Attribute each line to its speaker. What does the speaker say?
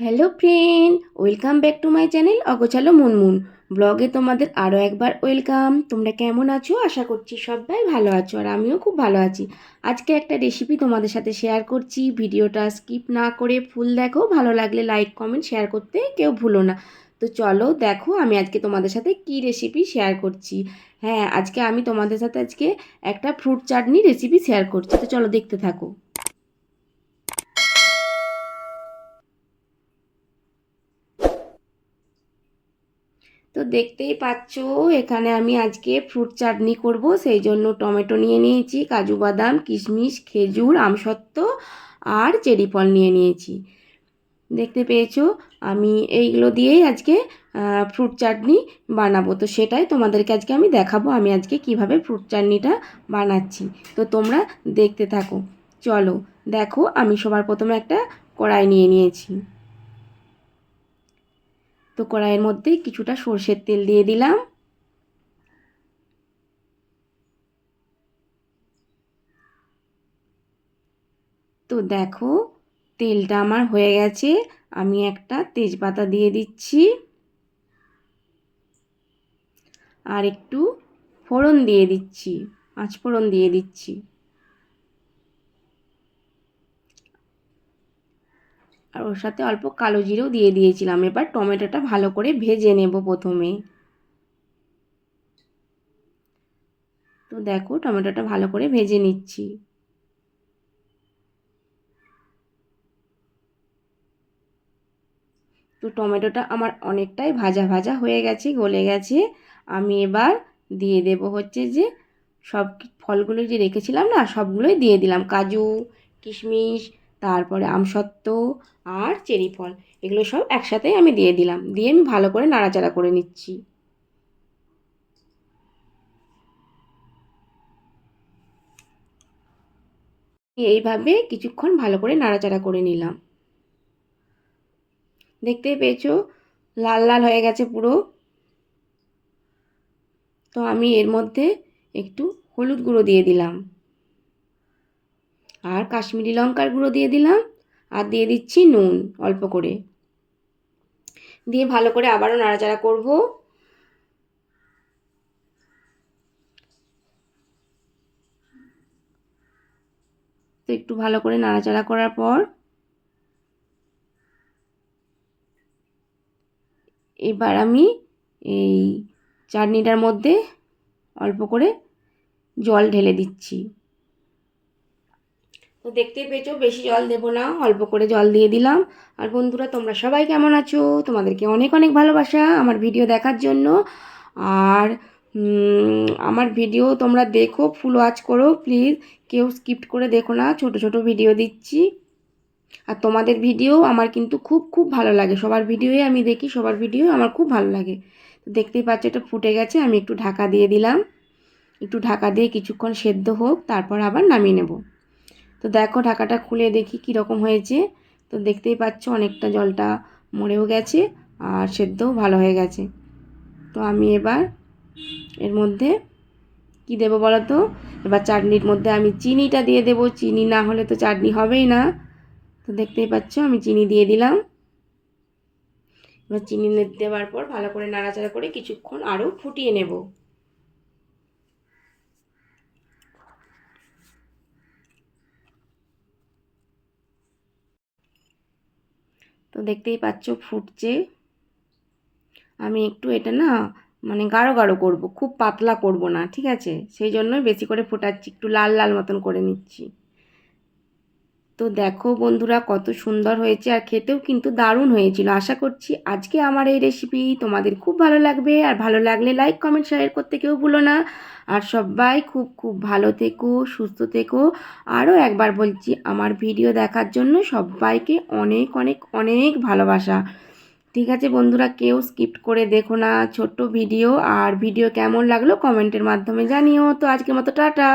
Speaker 1: Hello friend, welcome back to my channel অগোছালো মুনমুন। ব্লগে তোমাদের আরও একবার ওয়েলকাম। তোমরা কেমন আছো? আশা করছি সবাই ভালো আছো আর আমিও খুব ভালো আছি। আজকে একটা রেসিপি তোমাদের সাথে শেয়ার করছি। ভিডিওটা স্কিপ না করে ফুল দেখো। ভালো লাগলে লাইক কমেন্ট শেয়ার করতে কেউ ভুলো না। তো চলো দেখো, আমি আজকে তোমাদের সাথে কি রেসিপি শেয়ার করছি। হ্যাঁ আজকে আমি তোমাদের সাথে আজকে একটা ফ্রুট চাটনি রেসিপি শেয়ার করছি। তো চলো দেখতে থাকো। তো দেখতেই পাচ্ছ, এখানে আমি আজকে ফ্রুট চাটনি করব, সেই জন্য টমেটো নিয়ে নিয়েছি, কাজু বাদাম, কিশমিশ, খেজুর, আমসত্ত্ব আর চেরি ফল নিয়ে নিয়েছি। দেখতে পেয়েছ, আমি এইগুলো দিয়েই আজকে ফ্রুট চাটনি বানাবো। তো সেটাই তোমাদেরকে আজকে আমি দেখাবো, আমি আজকে কীভাবে ফ্রুট চাটনিটা বানাচ্ছি। তো তোমরা দেখতে থাকো। চলো, দেখো, আমি সবার প্রথমে একটা কড়াই নিয়ে নিয়েছি। তো কড়াইয়ের মধ্যে কিছুটা সর্ষের তেল দিয়ে দিলাম। তো দেখো, তেলটা আমার হয়ে গেছে। আমি একটা তেজপাতা দিয়ে দিচ্ছি। আর একটু ফোড়ন দিয়ে দিচ্ছি পাঁচ ফোড়ন দিয়ে দিচ্ছি। আর ওর সাথে অল্প কালো জিরেও দিয়ে দিয়েছিলাম। এবার টমেটোটা ভালো করে ভেজে নেব প্রথমে। তো দেখো, টমেটোটা ভালো করে ভেজে নিচ্ছি। তো টমেটোটা আমার অনেকটাই ভাজা ভাজা হয়ে গেছে, গলে গেছে। আমি এবার দিয়ে দেব হচ্ছে যে সব ফলগুলো যে রেখেছিলাম না, সবগুলোই দিয়ে দিলাম। কাজু, কিশমিশ তারপরে আমসত্ত্ব আর চেরি ফল, এগুলো সব একসাথেই আমি দিয়ে দিলাম। দিয়ে আমি ভালো করে নাড়াচাড়া করে নিচ্ছি। এইভাবে কিছুক্ষণ ভালো করে নাড়াচাড়া করে নিলাম। দেখতে পেয়েছ, লাল লাল হয়ে গেছে পুরো। তো আমি এর মধ্যে একটু হলুদ গুঁড়ো দিয়ে দিলাম। আর কাশ্মীরি লঙ্কার গুঁড়ো দিয়ে দিলাম আর দিয়ে দিচ্ছি নুন অল্প করে। দিয়ে ভালো করে আবারও নাড়াচাড়া করব। তো একটু ভালো করে নাড়াচাড়া করার পর এবার আমি এই চাটনিটার মধ্যে অল্প করে জল ঢেলে দিচ্ছি। তো দেখতেই পেয়েছ, বেশি জল দেবো না, অল্প করে জল দিয়ে দিলাম। আর বন্ধুরা, তোমরা সবাই কেমন আছো? তোমাদেরকে অনেক অনেক ভালোবাসা আমার ভিডিও দেখার জন্য। আর আমার ভিডিও তোমরা দেখো, ফুল ওয়াচ করো, প্লিজ। কেউ স্কিপ্ট করে দেখো না, ছোট ছোট ভিডিও দিচ্ছি। আর তোমাদের ভিডিও আমার কিন্তু খুব খুব ভালো লাগে। সবার ভিডিওই আমি দেখি, সবার ভিডিও আমার খুব ভালো লাগে। দেখতেই পাচ্ছ, এটা ফুটে গেছে, আমি একটু ঢাকা দিয়ে দিলাম। একটু ঢাকা দিয়ে কিছুক্ষণ সেদ্ধ হোক, তারপর আবার নামিয়ে নেব। তো দেখো ঢাকাটা খুলে দেখি কীরকম হয়েছে। তো দেখতেই পাচ্ছ অনেকটা জলটা মরেও গেছে আর সেদ্ধও ভালো হয়ে গেছে। তো আমি এবার এর মধ্যে কি দেবো বলো তো এবার চাটনির মধ্যে আমি চিনিটা দিয়ে দেবো। চিনি না হলে তো চাটনি হবেই না। তো দেখতেই পাচ্ছ আমি চিনি দিয়ে দিলাম। এবার চিনি দেওয়ার পর ভালো করে নাড়াচাড়া করে কিছুক্ষণ আরও ফুটিয়ে নেব। তো দেখতেই পাচ্ছ ফুটছে। আমি একটু এটা না মানে গাঢ় গাঢ় করব, খুব পাতলা করব না, ঠিক আছে? সেই জন্যই বেশি করে ফোটাচ্ছি, একটু লাল লাল মতন করে নিচ্ছি। তো দেখো বন্ধুরা কত সুন্দর হয়েছে আর খেতেও কিন্তু দারুণ হয়েছিল। আশা করছি আজকে আমার এই রেসিপি তোমাদের খুব ভালো লাগবে। আর ভালো লাগলে লাইক কমেন্ট শেয়ার করতে কেউ ভুলো না। আর সবাই খুব খুব ভালো থেকো, সুস্থ থেকো। আরও একবার বলছি, আমার ভিডিও দেখার জন্য সবাইকে অনেক অনেক অনেক ভালোবাসা। ঠিক আছে বন্ধুরা, কেউ স্কিপ্ট করে দেখো না ছোট্ট ভিডিও আর ভিডিও কেমন লাগল কমেন্টের মাধ্যমে জানিও। তো আজকের মতো টাটা।